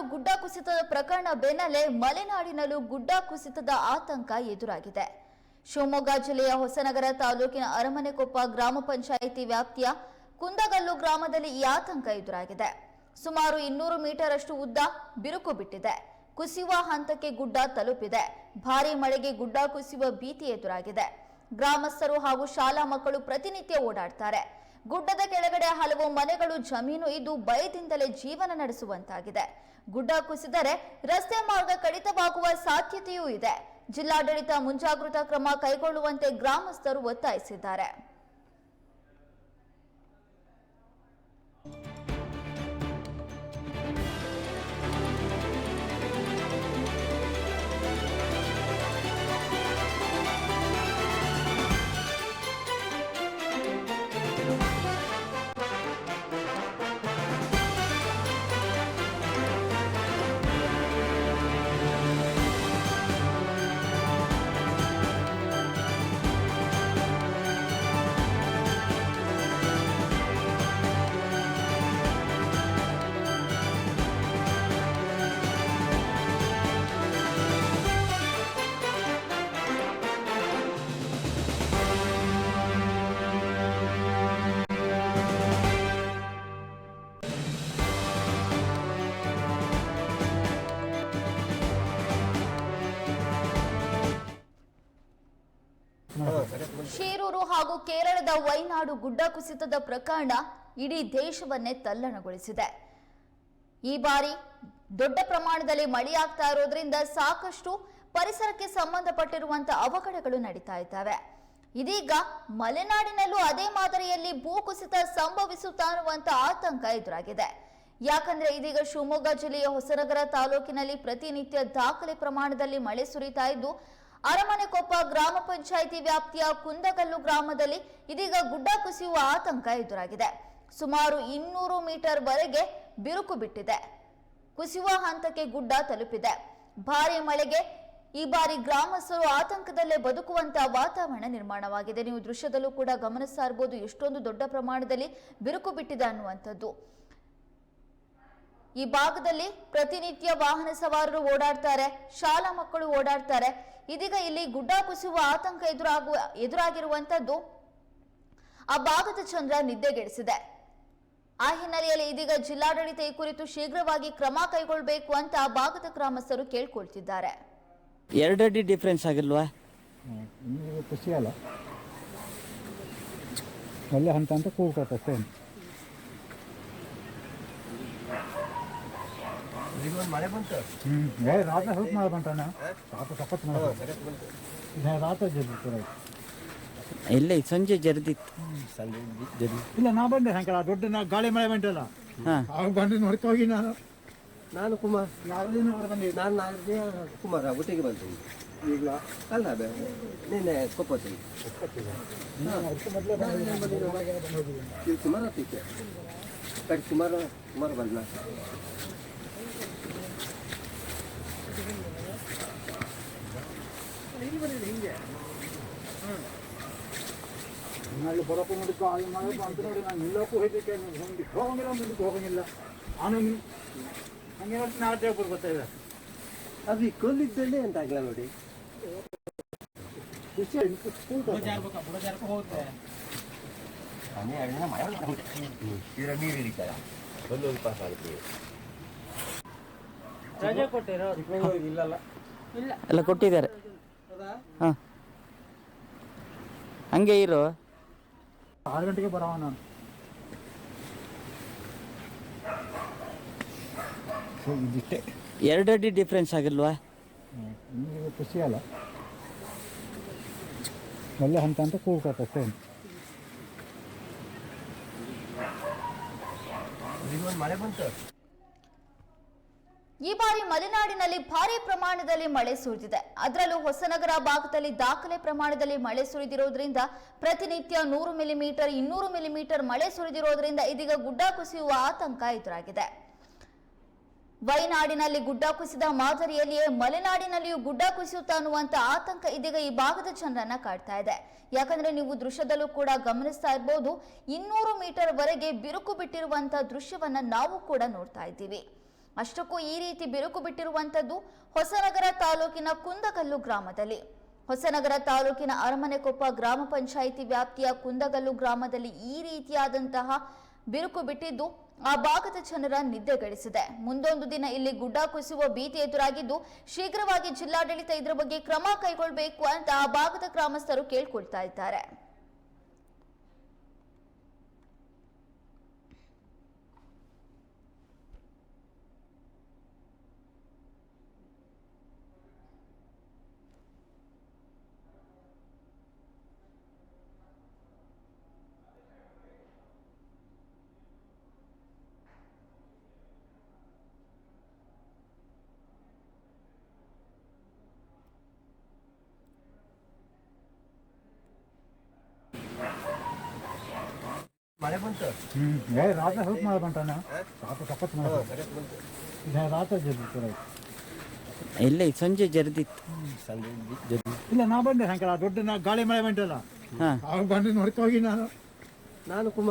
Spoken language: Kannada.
ಮಲೆನಾಡು ಗುಡ್ಡ ಕುಸಿತದ ಪ್ರಕರಣ ಬೆನ್ನಲ್ಲೇ ಮಲೆನಾಡಿನಲ್ಲೂ ಗುಡ್ಡ ಕುಸಿತದ ಆತಂಕ ಎದುರಾಗಿದೆ. ಶಿವಮೊಗ್ಗ ಜಿಲ್ಲೆಯ ಹೊಸನಗರ ತಾಲೂಕಿನ ಅರಮನೆಕೊಪ್ಪ ಗ್ರಾಮ ಪಂಚಾಯಿತಿ ವ್ಯಾಪ್ತಿಯ ಕುಂದಗಲ್ಲು ಗ್ರಾಮದಲ್ಲಿ ಈ ಆತಂಕ ಎದುರಾಗಿದೆ. ಸುಮಾರು ಇನ್ನೂರು ಮೀಟರ್ ಅಷ್ಟು ಉದ್ದ ಬಿರುಕು ಬಿಟ್ಟಿದೆ. ಕುಸಿಯುವ ಹಂತಕ್ಕೆ ಗುಡ್ಡ ತಲುಪಿದೆ. ಭಾರೀ ಮಳೆಗೆ ಗುಡ್ಡ ಕುಸಿಯುವ ಭೀತಿ ಎದುರಾಗಿದೆ. ಗ್ರಾಮಸ್ಥರು ಹಾಗೂ ಶಾಲಾ ಮಕ್ಕಳು ಪ್ರತಿನಿತ್ಯ ಓಡಾಡ್ತಾರೆ. ಗುಡ್ಡದ ಕೆಳಗಡೆ ಹಲವು ಮನೆಗಳು ಜಮೀನು ಇದ್ದು ಭಯದಿಂದಲೇ ಜೀವನ ನಡೆಸುವಂತಾಗಿದೆ. ಗುಡ್ಡ ಕುಸಿದರೆ ರಸ್ತೆ ಮಾರ್ಗ ಕಡಿತವಾಗುವ ಸಾಧ್ಯತೆಯೂ ಇದೆ. ಜಿಲ್ಲಾಡಳಿತ ಮುಂಜಾಗ್ರತಾ ಕ್ರಮ ಕೈಗೊಳ್ಳುವಂತೆ ಗ್ರಾಮಸ್ಥರು ಒತ್ತಾಯಿಸಿದ್ದಾರೆ. ಶೀರೂರು ಹಾಗೂ ಕೇರಳದ ವೈನಾಡು ಗುಡ್ಡ ಕುಸಿತದ ಪ್ರಕರಣ ಇಡೀ ದೇಶವನ್ನೇ ತಲ್ಲಣಗೊಳಿಸಿದೆ. ಈ ಬಾರಿ ದೊಡ್ಡ ಪ್ರಮಾಣದಲ್ಲಿ ಮಳೆಯಾಗ್ತಾ ಇರೋದ್ರಿಂದ ಸಾಕಷ್ಟು ಪರಿಸರಕ್ಕೆ ಸಂಬಂಧಪಟ್ಟಿರುವಂತಹ ಅವಘಡಗಳು ನಡೀತಾ ಇದ್ದಾವೆ. ಇದೀಗ ಮಲೆನಾಡಿನಲ್ಲೂ ಅದೇ ಮಾದರಿಯಲ್ಲಿ ಭೂಕುಸಿತ ಸಂಭವಿಸುತ್ತಾ ಅನ್ನುವಂಥ ಆತಂಕ ಎದುರಾಗಿದೆ. ಯಾಕಂದ್ರೆ ಇದೀಗ ಶಿವಮೊಗ್ಗ ಜಿಲ್ಲೆಯ ಹೊಸನಗರ ತಾಲೂಕಿನಲ್ಲಿ ಪ್ರತಿನಿತ್ಯ ದಾಖಲೆ ಪ್ರಮಾಣದಲ್ಲಿ ಮಳೆ ಸುರಿತಾ ಇದ್ದು ಅರಮನೆಕೊಪ್ಪ ಗ್ರಾಮ ಪಂಚಾಯಿತಿ ವ್ಯಾಪ್ತಿಯ ಕುಂದಗಲ್ಲು ಗ್ರಾಮದಲ್ಲಿ ಇದೀಗ ಗುಡ್ಡ ಕುಸಿಯುವ ಆತಂಕ ಎದುರಾಗಿದೆ. ಸುಮಾರು ಇನ್ನೂರು ಮೀಟರ್ ವರೆಗೆ ಬಿರುಕು ಬಿಟ್ಟಿದೆ. ಕುಸಿಯುವ ಹಂತಕ್ಕೆ ಗುಡ್ಡ ತಲುಪಿದೆ. ಭಾರಿ ಮಳೆಗೆ ಈ ಬಾರಿ ಗ್ರಾಮಸ್ಥರು ಆತಂಕದಲ್ಲೇ ಬದುಕುವಂತಹ ವಾತಾವರಣ ನಿರ್ಮಾಣವಾಗಿದೆ. ನೀವು ದೃಶ್ಯದಲ್ಲೂ ಕೂಡ ಗಮನಿಸ್ತಾ ಇರ್ಬೋದು ಎಷ್ಟೊಂದು ದೊಡ್ಡ ಪ್ರಮಾಣದಲ್ಲಿ ಬಿರುಕು ಬಿಟ್ಟಿದೆ ಅನ್ನುವಂಥದ್ದು. ಈ ಭಾಗದಲ್ಲಿ ಪ್ರತಿನಿತ್ಯ ವಾಹನ ಸವಾರರು ಓಡಾಡ್ತಾರೆ ಶಾಲಾ ಮಕ್ಕಳು ಓಡಾಡ್ತಾರೆ. ಇದೀಗ ಇಲ್ಲಿ ಗುಡ್ಡ ಕುಸಿಯುವ ಆತಂಕ ಎದುರಾಗುವ ಎದುರಾಗಿರುವಂತದ್ದು ಆ ಭಾಗದ ಚಂದ್ರ ನಿದ್ದೆಗೆಡಿಸಿದೆ. ಆ ಹಿನ್ನೆಲೆಯಲ್ಲಿ ಇದೀಗ ಜಿಲ್ಲಾಡಳಿತ ಈ ಕುರಿತು ಶೀಘ್ರವಾಗಿ ಕ್ರಮ ಕೈಗೊಳ್ಳಬೇಕು ಅಂತ ಆ ಭಾಗದ ಗ್ರಾಮಸ್ಥರು ಕೇಳ್ಕೊಳ್ತಿದ್ದಾರೆ. ಎರಡಡಿ ಡಿಫ್ರೆನ್ಸ್ ಆಗಿಲ್ವಾ? ಖುಷಿ ಅಲ್ಲ? ಒಳ್ಳೆ ಹಂತ ಅಂತ ಕೂಗ್ತದೆ ಮಳೆ ಬಂತು ಹ್ಞೂ ಏ ರಾತ್ರಿ ಸ್ವಲ್ಪ ಮಳೆ ಬಂತಣ್ಣ ರಾತ್ರಿ ಸಖತ್ ಮಳೆ ಬಂತು. ರಾತ್ರಿ ಇಲ್ಲ ಸಂಜೆ ಜರ್ದಿತ್ತು. ಸಂಜೆ ಜರಿ ಇಲ್ಲ ನಾ ಬಂದೆ ಸಾಯಂಕಾಲ. ದೊಡ್ಡ ನಾ ಗಾಳಿ ಮಳೆ ಬಂತಲ್ಲ. ಹಾಂ. ಆಗ ಬಂದು ನೋಡ್ಕೊ ಹೋಗಿ ನಾನು. ನಾನು ಕುಮಾರ್. ಯಾವ್ದೇನು ನಾನು ನಾಲ್ಕು ಕುಮಾರ ಒಟ್ಟಿಗೆ ಬಂತು ಈಗ ಅಲ್ಲ ಬೇ ನಿನ್ನೆ ಕೊಪ್ಪತ್ತೀನಿ ಕುಮಾರ ಕಡೆ ಕುಮಾರ ಕುಮಾರ ಬಂದ ಅಲ್ಲಿ ಬರೋಕ್ಕೂ ನೋಡಿಕೊ ಆಗಿ ಮಳೆ ಅಂತ ನೋಡಿ ನಾನು ನಿಲ್ಲಕ್ಕೂ ಹೋಯ್ತಕ್ಕೆ ಮುಂದಕ್ಕೆ ಹೋಗಂಗಿಲ್ಲ ಮುಂದಕ್ಕೆ ಹೋಗಂಗಿಲ್ಲ. ನಾನು ಹಂಗೆ ನೋಡಿ ನಾಳೆ ದೇವ್ರು ಗೊತ್ತಾಯಿದೆ ಅದು ಈ ಕಲ್ಲಿದ್ದಲ್ಲೇ ಅಂತ ಆಗಿಲ್ಲ ನೋಡಿ? ಖುಷಿ ಹೋಗುತ್ತೆ ಇದರ ನೀರು ಹಿಡಿತಾರ? ಒಂದೊಂದು ಪಾಸ್ ಆಗುತ್ತೆ ಇಲ್ಲಲ್ಲ? ಎಲ್ಲ ಕೊಟ್ಟಿದ್ದಾರೆ. ಹಾಂ. ಹಂಗೆ ಇರು. ಆರು ಗಂಟೆಗೆ ಬರವ ನಾನು. ಸೊ ಇದಿಷ್ಟೇ. ಎರಡಡಿ ಡಿಫ್ರೆನ್ಸ್ ಆಗಿಲ್ವಾ? ನಿಮಗೆ ಖುಷಿ ಅಲ್ಲ? ಒಳ್ಳೆ ಹಂತ ಅಂತ ಒಂದು ಮಳೆ ಬಂತು? ಈ ಬಾರಿ ಮಲೆನಾಡಿನಲ್ಲಿ ಭಾರಿ ಪ್ರಮಾಣದಲ್ಲಿ ಮಳೆ ಸುರಿದಿದೆ. ಅದರಲ್ಲೂ ಹೊಸನಗರ ಭಾಗದಲ್ಲಿ ದಾಖಲೆ ಪ್ರಮಾಣದಲ್ಲಿ ಮಳೆ ಸುರಿದಿರುವುದರಿಂದ ಪ್ರತಿನಿತ್ಯ ನೂರು ಮಿಲಿಮೀಟರ್ ಇನ್ನೂರು ಮಿಲಿಮೀಟರ್ ಮಳೆ ಸುರಿದಿರುವುದರಿಂದ ಇದೀಗ ಗುಡ್ಡ ಕುಸಿಯುವ ಆತಂಕ ಎದುರಾಗಿದೆ. ವೈನಾಡಿನಲ್ಲಿ ಗುಡ್ಡ ಕುಸಿದ ಮಾದರಿಯಲ್ಲಿಯೇ ಮಲೆನಾಡಿನಲ್ಲಿಯೂ ಗುಡ್ಡ ಕುಸಿಯುತ್ತಾ ಅನ್ನುವಂತ ಆತಂಕ ಇದೀಗ ಈ ಭಾಗದ ಜನರನ್ನ ಕಾಡ್ತಾ ಇದೆ. ಯಾಕಂದ್ರೆ ನೀವು ದೃಶ್ಯದಲ್ಲೂ ಕೂಡ ಗಮನಿಸ್ತಾ ಇರಬಹುದು ಇನ್ನೂರು ಮೀಟರ್ ವರೆಗೆ ಬಿರುಕು ಬಿಟ್ಟಿರುವಂತಹ ದೃಶ್ಯವನ್ನ ನಾವು ಕೂಡ ನೋಡ್ತಾ ಇದ್ದೀವಿ. ಅಷ್ಟಕ್ಕೂ ಈ ರೀತಿ ಬಿರುಕು ಬಿಟ್ಟಿರುವಂತದ್ದು ಹೊಸನಗರ ತಾಲೂಕಿನ ಕುಂದಗಲ್ಲು ಗ್ರಾಮದಲ್ಲಿ. ಹೊಸನಗರ ತಾಲೂಕಿನ ಅರಮನೆಕೊಪ್ಪ ಗ್ರಾಮ ಪಂಚಾಯಿತಿ ವ್ಯಾಪ್ತಿಯ ಕುಂದಗಲ್ಲು ಗ್ರಾಮದಲ್ಲಿ ಈ ರೀತಿಯಾದಂತಹ ಬಿರುಕು ಬಿಟ್ಟಿದ್ದು ಆ ಭಾಗದ ಜನರ ನಿದ್ದೆಗೆಡಿಸಿದೆ ಮುಂದೊಂದು ದಿನ ಇಲ್ಲಿ ಗುಡ್ಡ ಕುಸಿಯುವ ಭೀತಿ ಎದುರಾಗಿದ್ದು ಶೀಘ್ರವಾಗಿ ಜಿಲ್ಲಾಡಳಿತ ಇದರ ಬಗ್ಗೆ ಕ್ರಮ ಕೈಗೊಳ್ಳಬೇಕು ಅಂತ ಆ ಭಾಗದ ಗ್ರಾಮಸ್ಥರು ಕೇಳ್ಕೊಳ್ತಾ ಇದ್ದಾರೆ. ಮಳೆ ಬಂತು. ಹ್ಞೂ ಏ ರಾತ್ರಿ ಸ್ವಲ್ಪ ಮಳೆ ಬಂತಾನ ರಾತ್ರಿ ಸಖತ್ ಮಳೆ ಬಂತು. ರಾತ್ರಿ ಜರ್ದಿತ್ತು. ಇಲ್ಲ ಸಂಜೆ ಜರ್ದಿತ್ತು. ಸಂಜೆ ಇಲ್ಲ ನಾ ಬಂದೆ ಸಾಯಂಕಾಲ. ದೊಡ್ಡ ನಾ ಗಾಳಿ ಮಳೆ ಬಂತಲ್ಲ. ಹಾಂ. ಬಂದು ನೋಡ್ಕೋಗಿ ಹೋಗಿ ನಾನು. ನಾನು ಕುಮಾರ್.